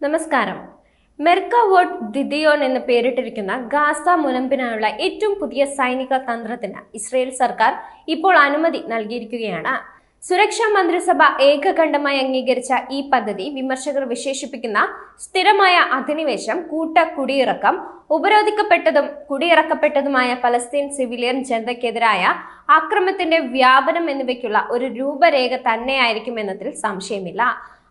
നമസ്കാരം. മെർക്ക വോട്ട് ദിദിയോൺ എന്ന് പേരിട്ടിരിക്കുന്ന ഗാസ മുനമ്പിനായുള്ള ഏറ്റവും പുതിയ സൈനിക തന്ത്രത്തിന് ഇസ്രയേൽ സർക്കാർ ഇപ്പോൾ അനുമതി നൽകിയിരിക്കുകയാണ്. സുരക്ഷാ മന്ത്രിസഭ ഏകകണ്ഠമായി അംഗീകരിച്ച ഈ പദ്ധതി വിമർശകർ വിശേഷിപ്പിക്കുന്ന സ്ഥിരമായ അധിനിവേശം കൂട്ട കുടിയിറക്കം ഉപരോധിക്കപ്പെട്ടതും കുടിയിറക്കപ്പെട്ടതുമായ പലസ്തീൻ സിവിലിയൻ ജനതയ്ക്കെതിരായ ആക്രമത്തിന്റെ വ്യാപനം എന്നിവയ്ക്കുള്ള ഒരു രൂപരേഖ തന്നെയായിരിക്കും എന്നതിൽ സംശയമില്ല.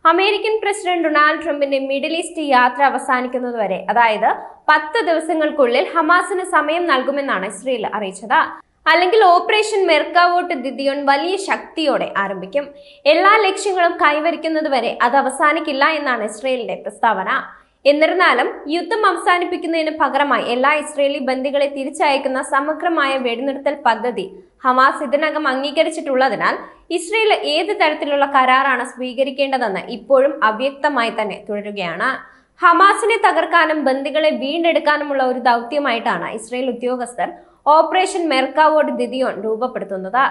അമേരിക്കൻ പ്രസിഡന്റ് ഡൊണാൾഡ് ട്രംപിന്റെ മിഡിൽ ഈസ്റ്റ് യാത്ര അവസാനിക്കുന്നതുവരെ അതായത് പത്ത് ദിവസങ്ങൾക്കുള്ളിൽ ഹമാസിന് സമയം നൽകുമെന്നാണ് ഇസ്രയേൽ അറിയിച്ചത്. അല്ലെങ്കിൽ ഓപ്പറേഷൻ മെർക്കാവോട്ട് ദിദിയോൺ വലിയ ശക്തിയോടെ ആരംഭിക്കും. എല്ലാ ലക്ഷ്യങ്ങളും കൈവരിക്കുന്നതുവരെ അത് അവസാനിക്കില്ല എന്നാണ് ഇസ്രയേലിന്റെ പ്രസ്താവന. എന്നിരുന്നാലും യുദ്ധം അവസാനിപ്പിക്കുന്നതിന് പകരമായി എല്ലാ ഇസ്രയേലി ബന്ദികളെ തിരിച്ചയക്കുന്ന സമഗ്രമായ വെടിനിർത്തൽ പദ്ധതി ഹമാസ് ഇതിനകം അംഗീകരിച്ചിട്ടുള്ളതിനാൽ ഇസ്രയേൽ ഏത് തരത്തിലുള്ള കരാറാണ് സ്വീകരിക്കേണ്ടതെന്ന് ഇപ്പോഴും അവ്യക്തമായി തന്നെ തുടരുകയാണ്. ഹമാസിനെ തകർക്കാനും ബന്ദികളെ വീണ്ടെടുക്കാനുമുള്ള ഒരു ദൗത്യമായിട്ടാണ് ഇസ്രയേൽ ഉദ്യോഗസ്ഥർ ഓപ്പറേഷൻ മെർക്കാവോഡ് ദിദിയോൺ രൂപപ്പെടുത്തുന്നത്.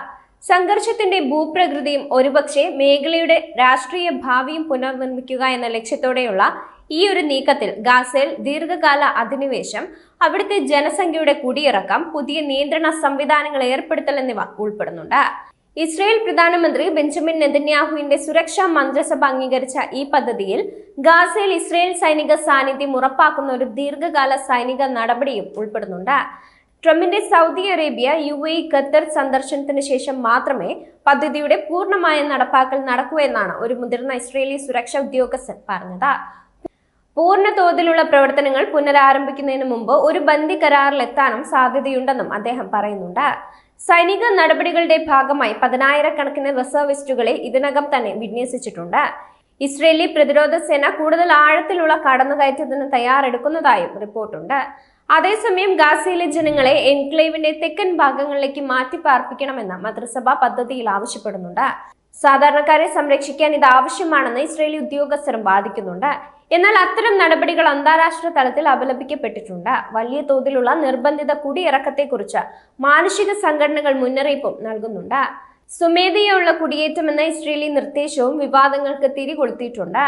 സംഘർഷത്തിന്റെ ഭൂപ്രകൃതിയും ഒരുപക്ഷെ മേഖലയുടെ രാഷ്ട്രീയ ഭാവിയും പുനർനിർമ്മിക്കുക എന്ന ലക്ഷ്യത്തോടെയുള്ള ഈ ഒരു നീക്കത്തിൽ ഗാസയിൽ ദീർഘകാല അധിനിവേശം അവിടുത്തെ ജനസംഖ്യയുടെ കുടിയിറക്കം പുതിയ നിയന്ത്രണ സംവിധാനങ്ങൾ ഏർപ്പെടുത്തൽ എന്നിവ ഉൾപ്പെടുന്നുണ്ട്. ഇസ്രയേൽ പ്രധാനമന്ത്രി ബെഞ്ചമിൻ നെതന്യാഹുവിന്റെ സുരക്ഷാ മന്ത്രിസഭ അംഗീകരിച്ച ഈ പദ്ധതിയിൽ ഗാസയിൽ ഇസ്രയേൽ സൈനിക സാന്നിധ്യം ഉറപ്പാക്കുന്ന ഒരു ദീർഘകാല സൈനിക നടപടിയും ഉൾപ്പെടുന്നുണ്ട്. ട്രംപിന്റെ Saudi Arabia U A Qatar സന്ദർശനത്തിന് ശേഷം മാത്രമേ പദ്ധതിയുടെ പൂർണമായ നടപ്പാക്കൽ നടക്കൂ എന്നാണ് ഒരു മുതിർന്ന ഇസ്രേലി സുരക്ഷാ ഉദ്യോഗസ്ഥൻ പറഞ്ഞത്. പൂർണ തോതിലുള്ള പ്രവർത്തനങ്ങൾ പുനരാരംഭിക്കുന്നതിന് മുമ്പ് ഒരു ബന്ദി കരാറിലെത്താനും സാധ്യതയുണ്ടെന്നും അദ്ദേഹം പറയുന്നുണ്ട്. സൈനിക നടപടികളുടെ ഭാഗമായി പതിനായിരക്കണക്കിന് റിസർവിസ്റ്റുകളെ ഇതിനകം തന്നെ വിന്യസിച്ചിട്ടുണ്ട്. ഇസ്രേലി പ്രതിരോധ സേന കൂടുതൽ ആഴത്തിലുള്ള കടന്നുകയറ്റത്തിന് തയ്യാറെടുക്കുന്നതായും റിപ്പോർട്ടുണ്ട്. അതേസമയം ഗാസയിലെ ജനങ്ങളെ എൻക്ലേവിന്റെ തെക്കൻ ഭാഗങ്ങളിലേക്ക് മാറ്റി പാർപ്പിക്കണമെന്ന് മന്ത്രിസഭ പദ്ധതിയിൽ ആവശ്യപ്പെടുന്നുണ്ട്. സാധാരണക്കാരെ സംരക്ഷിക്കാൻ ഇത് ആവശ്യമാണെന്ന് ഇസ്രയേലി ഉദ്യോഗസ്ഥരും വാദിക്കുന്നുണ്ട്. എന്നാൽ അത്തരം നടപടികൾ അന്താരാഷ്ട്ര തലത്തിൽ അപലപിക്കപ്പെട്ടിട്ടുണ്ട്. വലിയ തോതിലുള്ള നിർബന്ധിത കുടിയിറക്കത്തെക്കുറിച്ച് മാനുഷിക സംഘടനകൾ മുന്നറിയിപ്പും നൽകുന്നുണ്ട്. സ്വമേധയുള്ള കുടിയേറ്റമെന്ന ഇസ്രേലി നിർദ്ദേശവും വിവാദങ്ങൾക്ക് തിരികൊളുത്തിയിട്ടുണ്ട്.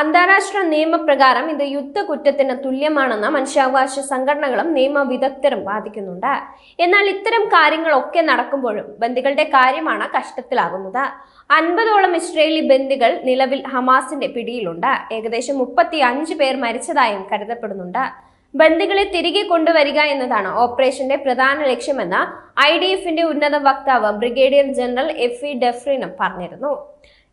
അന്താരാഷ്ട്ര നിയമപ്രകാരം ഇത് യുദ്ധകുറ്റത്തിന് തുല്യമാണെന്ന് മനുഷ്യാവകാശ സംഘടനകളും നിയമ വിദഗ്ധരും വാദിക്കുന്നുണ്ട്. എന്നാൽ ഇത്തരം കാര്യങ്ങളൊക്കെ നടക്കുമ്പോഴും ബന്ദികളുടെ കാര്യമാണ് കഷ്ടത്തിലാകുന്നത്. അൻപതോളം ഇസ്രയേലി ബന്ദികൾ നിലവിൽ ഹമാസിന്റെ പിടിയിലുണ്ട്. ഏകദേശം മുപ്പത്തി അഞ്ച് പേർ മരിച്ചതായും കരുതപ്പെടുന്നുണ്ട്. ബന്ദികളെ തിരികെ കൊണ്ടുവരിക എന്നതാണ് ഓപ്പറേഷന്റെ പ്രധാന ലക്ഷ്യമെന്ന് ഐ ഡി എഫിന്റെ ഉന്നത വക്താവ് ബ്രിഗേഡിയർ ജനറൽ എഫ് ഇ ഡെഫ്രിനും പറഞ്ഞിരുന്നു.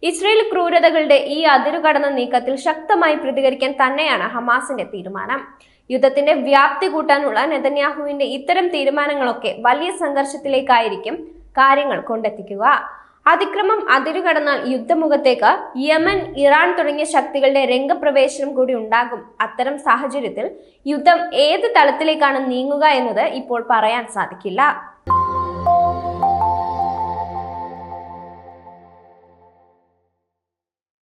ഇസ്രയേൽ ക്രൂരതകളുടെ ഈ അതിരുകടന്ന നീക്കത്തിൽ ശക്തമായി പ്രതികരിക്കാൻ തന്നെയാണ് ഹമാസിന്റെ തീരുമാനം. യുദ്ധത്തിന്റെ വ്യാപ്തി കൂട്ടാനുള്ള നെതന്യാഹുവിന്റെ ഇത്തരം തീരുമാനങ്ങളൊക്കെ വലിയ സംഘർഷത്തിലേക്കായിരിക്കും കാര്യങ്ങൾ കൊണ്ടെത്തിക്കുക. അതിക്രമം അതിരുകടന്നാൽ യുദ്ധമുഖത്തേക്ക് യമൻ ഇറാൻ തുടങ്ങിയ ശക്തികളുടെ രംഗപ്രവേശനം കൂടി ഉണ്ടാകും. അത്തരം സാഹചര്യത്തിൽ യുദ്ധം ഏത് തലത്തിലേക്കാണ് നീങ്ങുക എന്നത് ഇപ്പോൾ പറയാൻ സാധിക്കില്ല.